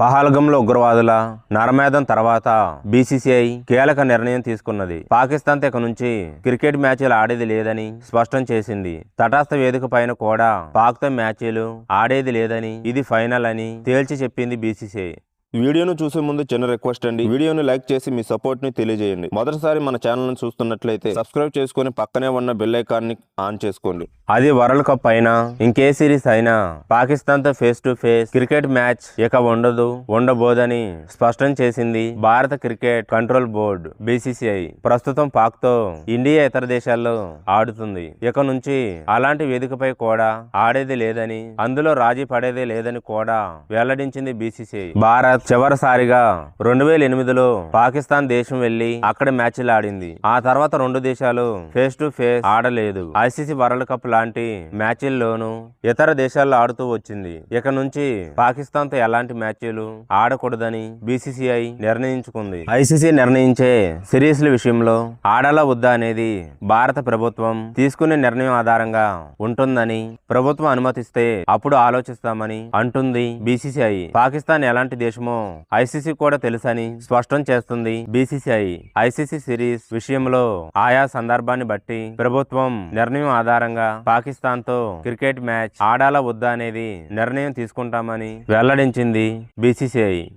పహల్గంలో ఉగ్రవాదుల నరమేధం తర్వాత బీసీసీఐ కీలక నిర్ణయం తీసుకున్నది. పాకిస్తాన్ ఇక నుంచి క్రికెట్ మ్యాచ్లు ఆడేది లేదని స్పష్టం చేసింది. తటస్థ వేదిక పైన కూడా పాక్తో మ్యాచ్లు ఆడేది లేదని ఇది ఫైనల్ అని తేల్చి చెప్పింది బీసీసీఐ. వీడియోను చూసే ముందు చిన్న రిక్వెస్ట్ అండి. వీడియోను లైక్ చేసి మీ సపోర్ట్ని తెలియజేయండి. మొదటిసారి మన ఛానల్ని చూస్తున్నట్లయితే సబ్స్క్రైబ్ చేసుకుని పక్కనే ఉన్న బెల్ ఐకాన్ని ఆన్ చేసుకోండి. అది వరల్డ్ కప్ అయినా ఇంకే సిరీస్ అయినా పాకిస్తాన్తో face to face cricket match ఇక ఉండదు ఉండబోదని స్పష్టం చేసింది భారత క్రికెట్ కంట్రోల్ బోర్డు బీసీసీఐ ప్రస్తుతం పాక్తో ఇండియా ఇతర దేశాల్లో ఆడుతుంది. ఇక నుంచి అలాంటి వేదికపై కూడా ఆడేది లేదని అందులో రాజీ పడేదే లేదని కూడా వెల్లడించింది బీసీసీఐ భారత్ చివరిసారిగా రెండు వేల ఎనిమిదిలో పాకిస్తాన్ దేశం వెళ్ళి అక్కడ మ్యాచ్లు ఆడింది. ఆ తర్వాత రెండు దేశాలు ఫేస్ టు ఫేస్ ఆడలేదు. ఐసీసీ వరల్డ్ కప్ లాంటి మ్యాచ్ల్లోనూ ఇతర దేశాల్లో ఆడుతూ వచ్చింది. ఇక నుంచి పాకిస్తాన్తో ఎలాంటి మ్యాచ్లు ఆడకూడదని బీసీసీఐ నిర్ణయించుకుంది. ఐసీసీ నిర్ణయించే సిరీస్ల విషయంలో ఆడాలా వద్దా అనేది భారత ప్రభుత్వం తీసుకునే నిర్ణయం ఆధారంగా ఉంటుందని ప్రభుత్వం అనుమతిస్తే అప్పుడు ఆలోచిస్తామని అంటుంది బీసీసీఐ. పాకిస్తాన్ ఎలాంటి దేశమో ఐసీసీ కూడా తెలుసని స్పష్టం చేస్తుంది బీసీసీఐ. ఐసీసీ సిరీస్ విషయంలో ఆయా సందర్భాన్ని బట్టి ప్రభుత్వం నిర్ణయం ఆధారంగా పాకిస్తాన్తో క్రికెట్ మ్యాచ్ ఆడాలా వద్దా అనేది నిర్ణయం తీసుకుంటామని వెల్లడించింది బీసీసీఐ.